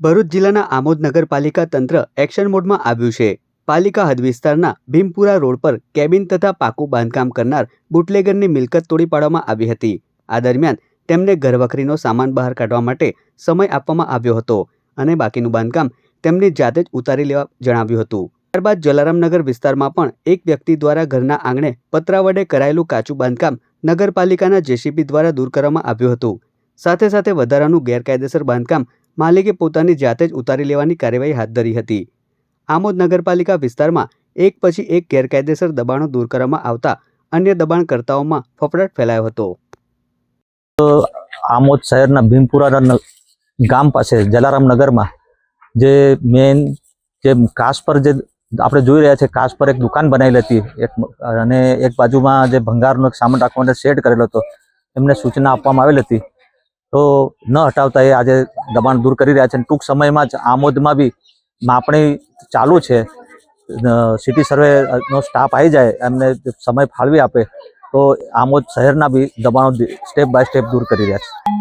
ભરૂચ જિલ્લાના આમોદ નગરપાલિકા તંત્ર એક્શન મોડમાં આવ્યું છે. પાલિકા હદ વિસ્તારના ભીમપુરા રોડ પર કેબિન તથા પાકું બાંધકામ કરનાર બુટલેગરની મિલકત તોડી પાડવામાં આવી હતી. આ દરમિયાન તેમને ઘરવખરીનો સામાન બહાર કાઢવા માટે સમય આપવામાં આવ્યો હતો અને બાકીનું બાંધકામ તેમની જાતે જ ઉતારી લેવા જણાવ્યું હતું. ત્યારબાદ જલારામનગર વિસ્તારમાં પણ એક વ્યક્તિ દ્વારા ઘરના આંગણે પતરા વડે કરાયેલું કાચું બાંધકામ નગરપાલિકાના જેસીબી દ્વારા દૂર કરવામાં આવ્યું હતું. સાથે સાથે વધારાનું ગેરકાયદેસર બાંધકામ માલિકે પોતાની જાતે જ ઉતારી લેવાની કાર્યવાહી હાથ ધરી હતી. આમોદ નગરપાલિકા વિસ્તારમાં એક પછી એક ગેરકાયદેસર દબાણો દૂર કરવામાં આવતા અન્ય દબાણકર્તાઓમાં ફફડાટ ફેલાયો હતો. આમોદ શહેરના ભીમપુરા ગામ પાસે જલારામ નગરમાં જે મેન જે કાચ પર જે આપણે જોઈ રહ્યા છે કાશ પર એક દુકાન બનાવેલી હતી. એક અને એક બાજુમાં જે ભંગારનો એક સામાન રાખવા માટે શેડ કરેલો હતો. એમને સૂચના આપવામાં આવેલી હતી. તો ન હટાવતા એ આજે દબાણ દૂર કરી રહ્યા છે ટૂંક સમયમાં જ આમોદમાં બી માપણી ચાલુ છે. સિટી સર્વે નો સ્ટાફ આવી જાય, એમને સમય ફાળવી આપે, તો આમોદ શહેરના બી દબાણો સ્ટેપ બાય સ્ટેપ દૂર કરી રહ્યા છે.